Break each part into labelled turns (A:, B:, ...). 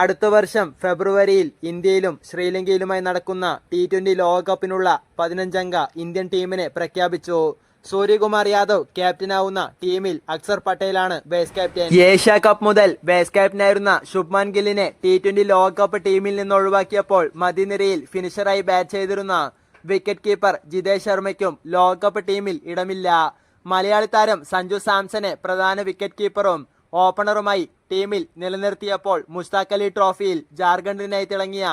A: അടുത്ത വർഷം ഫെബ്രുവരിയിൽ ഇന്ത്യയിലും ശ്രീലങ്കയിലുമായി നടക്കുന്ന ടി ട്വന്റി ലോകകപ്പിനുള്ള പതിനഞ്ചംഗ ഇന്ത്യൻ ടീമിനെ പ്രഖ്യാപിച്ചു. സൂര്യകുമാർ യാദവ് ക്യാപ്റ്റനാവുന്ന ടീമിൽ അക്സർ പട്ടേലാണ് ബേസ് ക്യാപ്റ്റൻ ഏഷ്യ കപ്പ് മുതൽ ബേസ് ക്യാപ്റ്റനായിരുന്ന ശുഭ്മാൻ ഗില്ലിനെ ടി ട്വന്റി ലോകകപ്പ് ടീമിൽ നിന്ന് ഒഴിവാക്കിയപ്പോൾ മതിനിരയിൽ ഫിനിഷറായി ബാറ്റ് ചെയ്തിരുന്ന വിക്കറ്റ് കീപ്പർ ജിതേഷ് ശർമ്മയ്ക്കും ലോകകപ്പ് ടീമിൽ ഇടമില്ല. മലയാളി താരം സഞ്ജു സാംസനെ പ്രധാന വിക്കറ്റ് കീപ്പറും ഓപ്പണറുമായി ടീമിൽ നിലനിർത്തിയപ്പോൾ മുസ്താഖ് അലി ട്രോഫിയിൽ ജാർഖണ്ഡിനായി തിളങ്ങിയ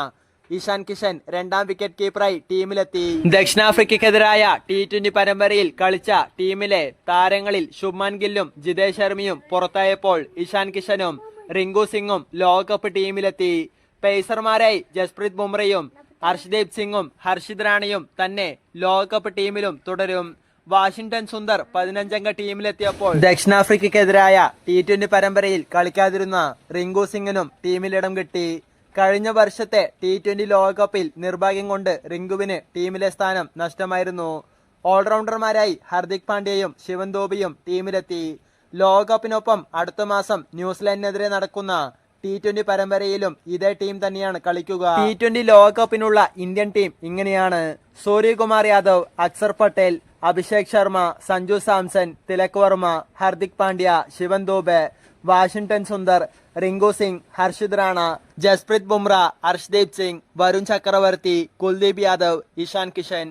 A: ഇഷാൻ കിഷൻ രണ്ടാം വിക്കറ്റ് കീപ്പറായി ടീമിലെത്തി. ദക്ഷിണാഫ്രിക്കെതിരായ ടി ട്വന്റി പരമ്പരയിൽ കളിച്ച ടീമിലെ താരങ്ങളിൽ ശുഭ്മാൻ ഗില്ലും ജിതേഷ് ശർമ്മയും പുറത്തായപ്പോൾ ഇഷാൻ കിഷനും റിങ്കു സിംഗും ലോകകപ്പ് ടീമിലെത്തി. പേസർമാരായി ജസ്പ്രീത് ബുംറയും ഹർഷ്ദീപ് സിംഗും ഹർഷിത് റാണയും തന്നെ ലോകകപ്പ് ടീമിലും തുടരും. വാഷിംഗ്ടൺ സുന്ദർ പതിനഞ്ചംഗ ടീമിലെത്തിയപ്പോൾ ദക്ഷിണാഫ്രിക്കയ്ക്കെതിരായ ടി ട്വന്റി പരമ്പരയിൽ കളിക്കാതിരുന്ന റിങ്കു സിംഗിനും ടീമിലിടം കിട്ടി. കഴിഞ്ഞ വർഷത്തെ ടി ട്വന്റി ലോകകപ്പിൽ നിർഭാഗ്യം കൊണ്ട് റിങ്കുവിന് ടീമിലെ സ്ഥാനം നഷ്ടമായിരുന്നു. ഓൾറൗണ്ടർമാരായി ഹർദിക് പാണ്ഡ്യയും ശിവൻ ദോബിയും ടീമിലെത്തി. ലോകകപ്പിനൊപ്പം അടുത്ത മാസം ന്യൂസിലാൻഡിനെതിരെ നടക്കുന്ന ടി ട്വന്റി പരമ്പരയിലും ഇതേ ടീം തന്നെയാണ് കളിക്കുക. ടി ട്വന്റി ലോകകപ്പിനുള്ള ഇന്ത്യൻ ടീം ഇങ്ങനെയാണ്. സൂര്യകുമാർ യാദവ് അക്സർ പട്ടേൽ അഭിഷേക് ശർമ്മ സഞ്ജു സാംസൺ തിലക് വർമ്മ ഹർദിക് പാണ്ഡ്യ ശിവൻ ദോബെ വാഷിംഗ്ടൺ സുന്ദർ റിങ്കു സിംഗ് ഹർഷിത് റാണ ജസ്പ്രീത് ബുംറ ഹർഷ്ദീപ് സിംഗ് വരുൺ ചക്രവർത്തി കുൽദീപ് യാദവ് ഇഷാൻ കിഷൻ.